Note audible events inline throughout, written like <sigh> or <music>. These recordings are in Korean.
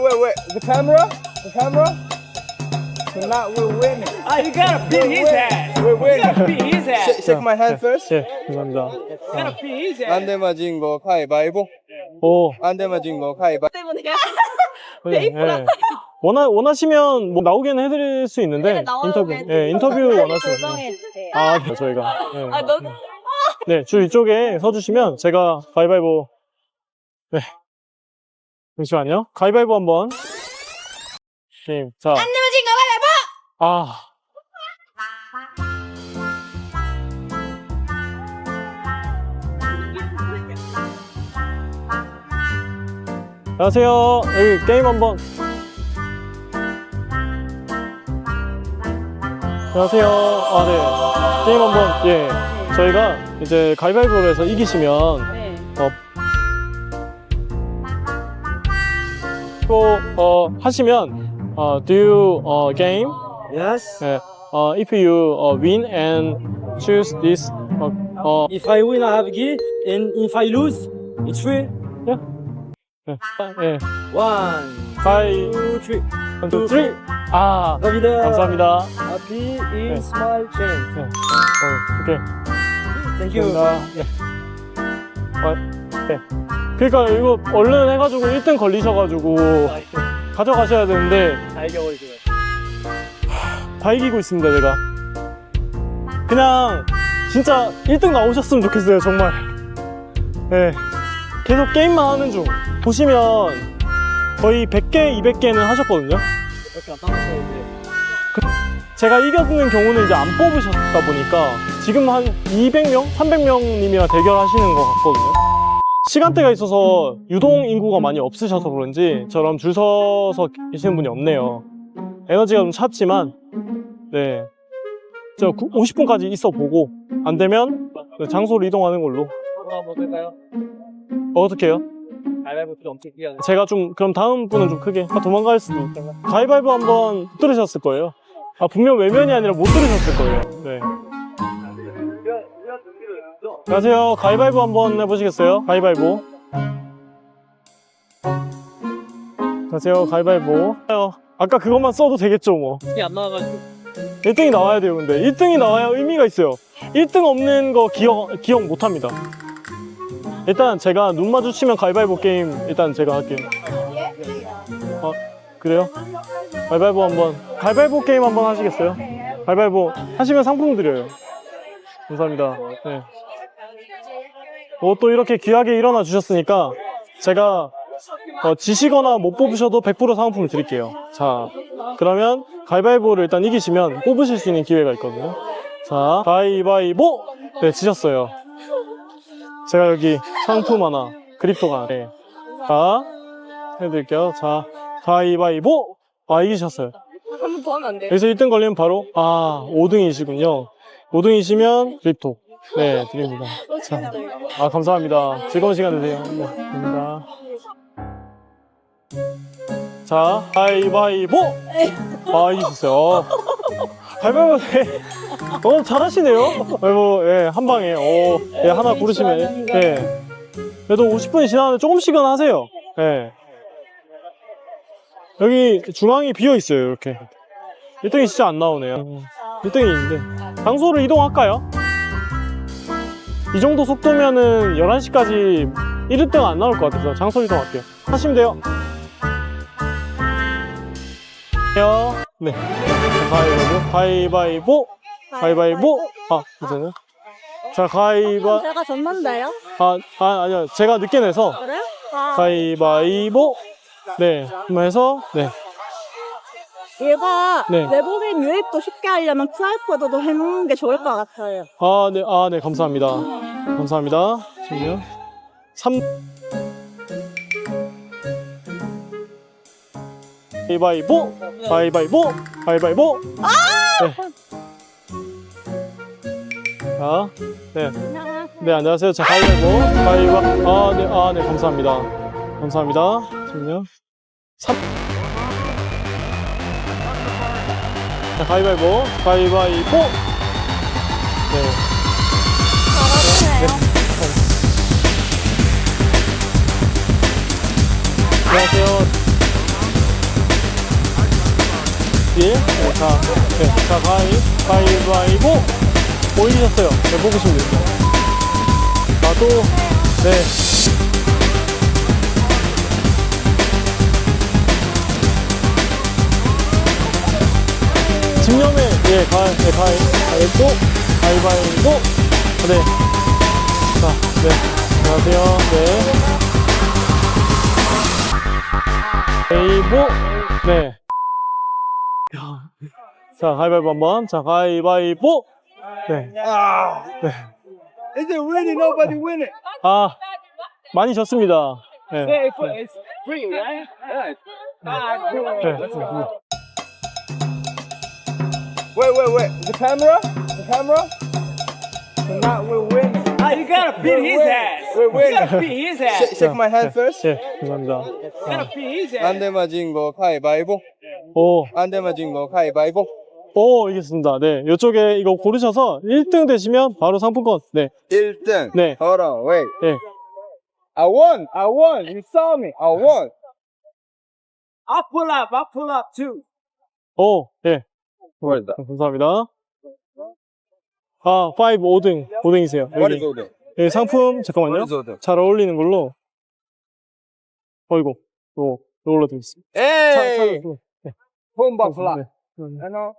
wait, wait, wait. The camera? The camera? Tonight we're winning. Ah, you gotta beat his ass. We're You gotta winning. beat his ass. Shake, shake my hand first. 예, 감사합니다. You gotta beat his ass. 안돼 맞은 거 가위바위보. 오, 안 돼 맞은 거 가위바위보. 때문에요. 네, 예. 원하, 원하시면 뭐 나오게는 해드릴 수 있는데, 인터뷰, 예, 인터뷰 원하시면. 조정해주세요. 아, 네, 저희가. 예. 아, 너무 네, 줄 이쪽에 서주시면 제가 가위바위보. 네. 잠시만요. 가위바위보 한번. 게임. 자. 안내면 진거 가위바위보! 아. 안녕하세요. 여기 게임 한번. 안녕하세요. 아, 네. 게임 한번, 예. 저희가 이제 가위바위보를 해서 이기시면, 또, 어, 하시면, 어, do you, 어, game? Yes. 예. 어, if you uh, win and choose this, 어, 어, If I win, I have a gift, and if I lose, it's free. 예. 예. One, 가위, two, three. one, two, three. 아, 감사합니다. 감사합니다. Happy 네. is my chain. 네. 어, 오케이. Thank you. 감사합니다. 네. 어, 네. 그러니까 이거 얼른 해가지고 1등 걸리셔가지고 가져가셔야 되는데 다 이겨버리세요. 다 이기고 있습니다, 제가. 그냥 진짜 1등 나오셨으면 좋겠어요, 정말. 네. 계속 게임만 하는 중. 보시면 거의 100개, 200개는 하셨거든요. 이렇게 안 따랐어요, 이제. 제가 이겼는 경우는 이제 안 뽑으셨다 보니까 지금 한 200명, 300명님이랑 대결하시는 것 같거든요. 시간대가 있어서 유동 인구가 많이 없으셔서 그런지 저럼 줄 서서 계시는 분이 없네요. 에너지가 좀 찼지만, 네. 저 50분까지 있어 보고, 안 되면 장소로 이동하는 걸로. 어떻게 해요? 가위바위보 좀 엄청 크게 하네. 제가 좀, 그럼 다음 분은 좀 크게. 아, 도망갈 수도. 가위바위보 한번 못 들으셨을 거예요. 아, 분명 외면이 아니라 못 들으셨을 거예요. 네. 안녕하세요. 가위바위보 한번 해보시겠어요? 가위바위보. 안녕하세요. 가위바위보. 어, 아까 그것만 써도 되겠죠, 뭐. 이게 안 나와가지고. 1등이 나와야 돼요, 근데. 1등이 나와야 의미가 있어요. 1등 없는 거 기억, 기억 못 합니다. 일단 제가 눈 마주치면 가위바위보 게임 일단 제가 할게요. 어, 그래요? 가위바위보 한번. 가위바위보 게임 한번 하시겠어요? 가위바위보 하시면 상품 드려요. 감사합니다. 네. 어, 또 이렇게 귀하게 일어나 주셨으니까 제가 어, 지시거나 못 뽑으셔도 100% 상품을 드릴게요. 자, 그러면 가위바위보를 일단 이기시면 뽑으실 수 있는 기회가 있거든요. 자, 가위바위보! 네, 지셨어요. 제가 여기 상품 하나, 그립토가. 네. 자, 해드릴게요. 자, 가위바위보! 아, 이기셨어요. 한 번 더 하면 안 돼요? 여기서 1등 걸리면 바로, 아, 5등이시군요. 5등이시면 그립토. 네, 드립니다. 자, 아, 감사합니다. 즐거운 시간 되세요. 네, 감사합니다. 자, 가위바위보! 아, 이기셨어요. 어. 가위바위보, 네. 어, 잘하시네요. 가위바위보, 예, 한 방에. 어, 예, 하나 고르시면, 예. 그래도 50분이 지나는데 조금씩은 하세요. 예. 여기 중앙이 비어 있어요, 이렇게. 1등이 진짜 안 나오네요. 1등이 있는데. 장소를 이동할까요? 이 정도 속도면은 11시까지 1등 안 나올 것 같아서 장소 이동할게요. 하시면 돼요. 네. 가위바위보, 가위바위보, 가위바위보. 아, 괜찮아요? 자, 가위바, 제가 졌는데요? 아, 아, 아니요. 제가 늦게 내서 그래요? 아, 가위바위보. 네. 한번 해서, 네. 얘가 네. 내국인 유입도 쉽게 하려면 QR코드도 해놓는 게 좋을 것 같아요. 아, 네, 아, 네, 감사합니다. 감사합니다. 지금요. 3. 가위바위보! 가위바위보! 가위바위보! 네. 자, 네. 네, 안녕하세요. 자, 가위바위보. 가위바, 아, 네, 아, 네, 감사합니다. 감사합니다. 지금요. 3. 자, 가위바위보. 가위바위보. 네. 안녕하세요. 예? 네, 자, 네, 자, 가위, 가위바위보! 보이셨어요. 네, 보고 싶네요. 나도, 네. 집념에, 예, 가, 네, 가위, 가위보, 가위바위보. 네. 자, 네. 안녕하세요. 네. 가위보, 네. 야. 자, 가위바위보 한 번. 자, 가위바위보. 네. Is it really nobody winning? 아, 많이 졌습니다. 네. It's free, right? Yeah. Ah, cool. 네. Wait, wait, wait. The camera? The camera? Tonight we're winning. Ah, you gotta beat his ass. We're You gotta winning. beat his ass. Shake, shake my hand first. 네, 감사합니다. You gotta beat his ass. 안돼 맞은 거 가위바위보. 오, 안 돼 맞은 거 가위바위보. 오, 이겼습니다. 네. 이쪽에 이거 고르셔서 1등 되시면 바로 상품권. 네. 1등. 네. Hold on, wait. 네. I won. I won. You saw me. I won. I'll pull up. I'll pull up too. 오, 네. That? 감사합니다. 아, 5, 5등. 5등이세요. What is 여기. 예, 상품, 잠깐만요. that? 잘 어울리는 걸로. 어이구, 요, 요걸로 드리겠습니다. 차- Hey! 차로- Bomba fly. 네. You know?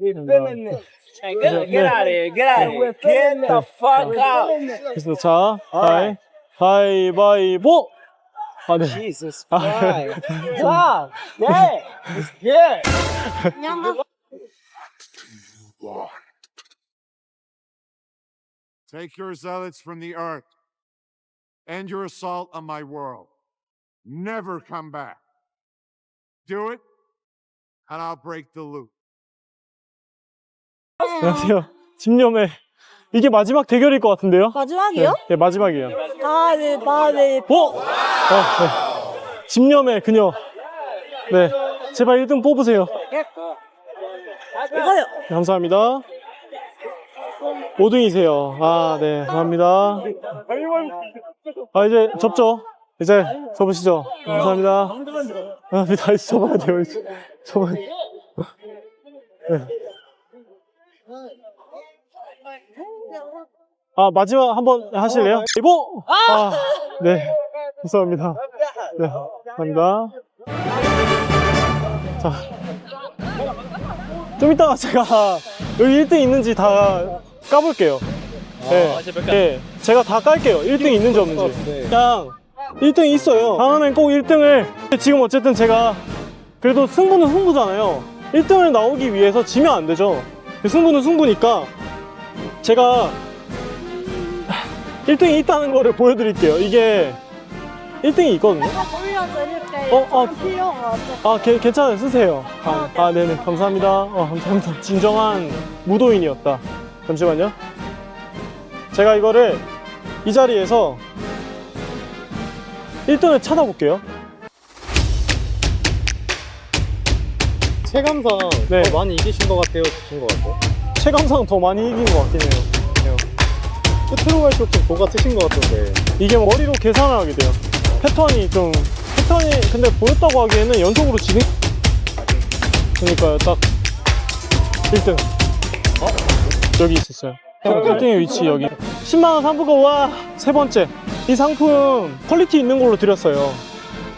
We're feeling it. Hey, get, Yeah. get out of here. Get out of here. We're Get feeling the it. fuck We're out. feeling it. 그래서 자, 가위, 가위바위보! 아, 네. Jesus 아, Christ. Yeah. Good. Take your zealots from the earth. End your assault on my world. Never come back. Do it, and I'll break the loop. 안녕하세요. 집념의 이게 마지막 대결일 것 같은데요? 마지막이요? 네, 네, 마지막이에요. 아, 네, 아, 네. 오! 아, 네. 집념의 그녀. 네. 제발 1등 뽑으세요. 이거요. 네, 감사합니다. 5등이세요. 아, 네. 감사합니다. 아, 이제 접죠. 이제 접으시죠. 감사합니다. 감사합니다. 이제 접어야 돼요. 이제. 접어야 돼요. 네. 아, 마지막 한번 하실래요? 이보! 아, 네. 감사합니다. 네. 감사합니다. 자. 좀 이따가 제가 여기 1등 있는지 다 까볼게요. 네. 네. 제가 다 깔게요. 1등 있는지 없는지. 그냥 1등 있어요. 다음엔 꼭 1등을. 지금 어쨌든 제가 그래도 승부는 승부잖아요. 1등을 나오기 위해서 지면 안 되죠. 승부는 승부니까 제가 1등이 있다는 거를 보여드릴게요. 이게 1등이 있거든요. 돌려드릴게요. 어, 어. 필요가 없어. 아, 게- 괜찮아요. 쓰세요. 아, 아, 네네. 감사합니다. 어, 감사합니다. <laughs> 진정한 무도인이었다. 잠시만요. 제가 이거를 이 자리에서 1등을 찾아볼게요. 체감상 네. 더 많이 이기신 것 같아요, 지신 것 같아요. 체감상 더 많이 이긴 것 같긴 해요. 끝으로 갈수록 좀 도가 트신 것 같던데. 이게 뭐 머리로 계산을 하게 돼요. 패턴이 좀, 패턴이 근데 보였다고 하기에는 연속으로 진행? 그러니까요, 딱 1등. 어? 여기 있었어요. 1등의 위치 여기. 10만원 상품권, 와, 세 번째. 이 상품 퀄리티 있는 걸로 드렸어요.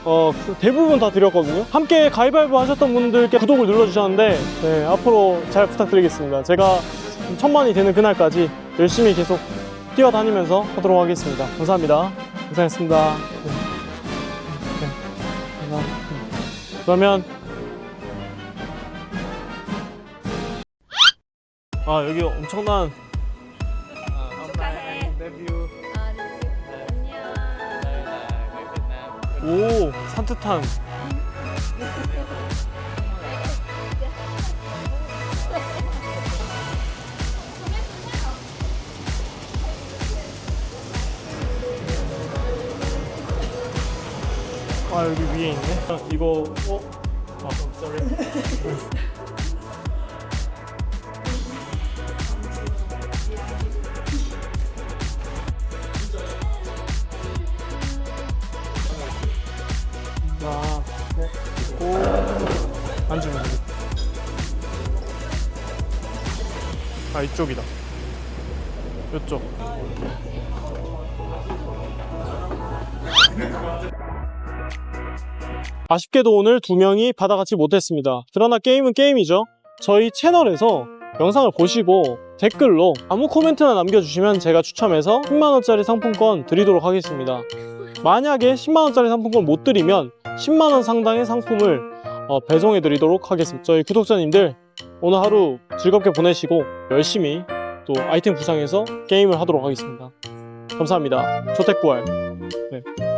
어, 그 대부분 다 드렸거든요. 함께 가위바위보 하셨던 분들께 구독을 눌러주셨는데, 네, 앞으로 잘 부탁드리겠습니다. 제가 천만이 되는 그날까지 열심히 계속 뛰어다니면서 하도록 하겠습니다. 감사합니다. 고생했습니다. 네. 네. 감사합니다. 그러면 아 여기 엄청난 오 산뜻한 아 여기 위에 있네 아, 이거 어? 아 sorry 아, 이쪽이다. 이쪽. 아쉽게도 오늘 두 명이 받아가지 못했습니다. 그러나 게임은 게임이죠. 저희 채널에서 영상을 보시고 댓글로 아무 코멘트나 남겨주시면 제가 추첨해서 10만원짜리 상품권 드리도록 하겠습니다. 만약에 10만원짜리 상품권 못 드리면 10만원 상당의 상품을 어, 배송해 드리도록 하겠습니다. 저희 구독자님들 오늘 하루 즐겁게 보내시고 열심히 또 아이템 구상해서 게임을 하도록 하겠습니다. 감사합니다. 조택구알. 네.